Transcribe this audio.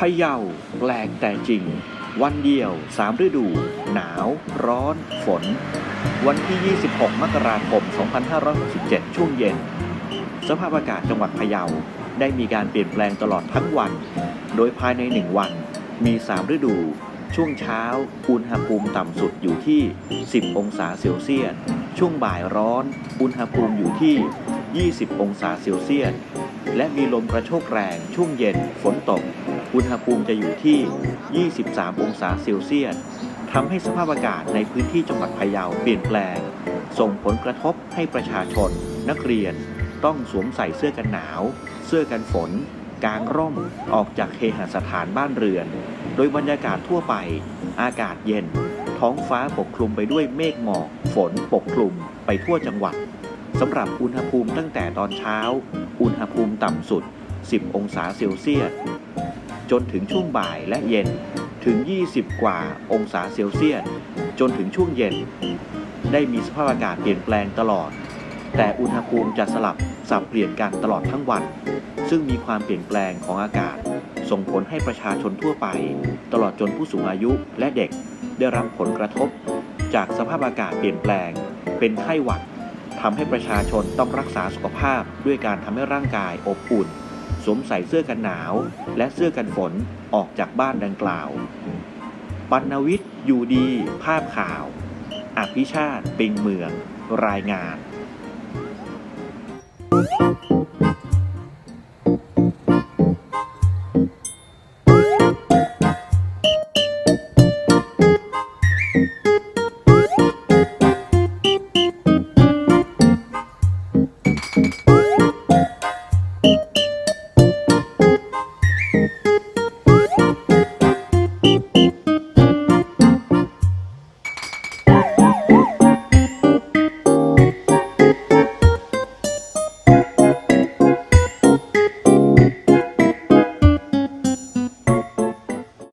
พะเยาแปลกแต่จริง วันเดียวสามฤดู หนาว ร้อน ฝน วันที่ 26 มกราคม 2567 ช่วงเย็น สภาพอากาศจังหวัดพะเยาได้มีการเปลี่ยนแปลงตลอดทั้งวัน โดยภายใน 1 วันมี 3 ฤดู ช่วงเช้า อุณหภูมิต่ำสุดอยู่ที่ 10 องศาเซลเซียส ช่วงบ่ายร้อน อุณหภูมิอยู่ที่ 20 องศาเซลเซียส และมีลมกระโชกแรงช่วงเย็นฝนตก อุณหภูมิจะอยู่ที่ 23 องศาเซลเซียสทำให้สภาพอากาศในพื้นที่จังหวัดพะเยาเปลี่ยนแปลง ส่งผลกระทบให้ประชาชน นักเรียน ต้องสวมใส่เสื้อกันหนาว เสื้อกันฝน กางร่มออกจากเคหสถานบ้านเรือน โดยบรรยากาศทั่วไป อากาศเย็น ท้องฟ้าปกคลุมไปด้วยเมฆหมอกฝนปกคลุมไปทั่วจังหวัด สำหรับอุณหภูมิตั้งแต่ตอนเช้า อุณหภูมิต่ำสุด 10 องศาเซลเซียส จนถึงช่วงบ่ายและเย็นถึง 20 กว่าองศาเซลเซียส จนถึงช่วงเย็น ได้มีสภาพอากาศเปลี่ยนแปลงตลอด แต่อุณหภูมิจะสลับสับเปลี่ยนกันตลอดทั้งวัน ซึ่งมีความเปลี่ยนแปลงของอากาศ ส่งผลให้ประชาชนทั่วไป ตลอดจนผู้สูงอายุและเด็กได้รับผลกระทบ จากสภาพอากาศเปลี่ยนแปลง เป็นไข้หวัด ทำให้ประชาชนต้องรักษาสุขภาพด้วยการทำให้ร่างกายอบอุ่น สวมใส่เสื้อกันหนาว และเสื้อกันฝนออกจากบ้านดังกล่าว ปัณวิทย์อยู่ดี ภาพข่าว อภิชาติ ปิงเมือง รายงาน thank you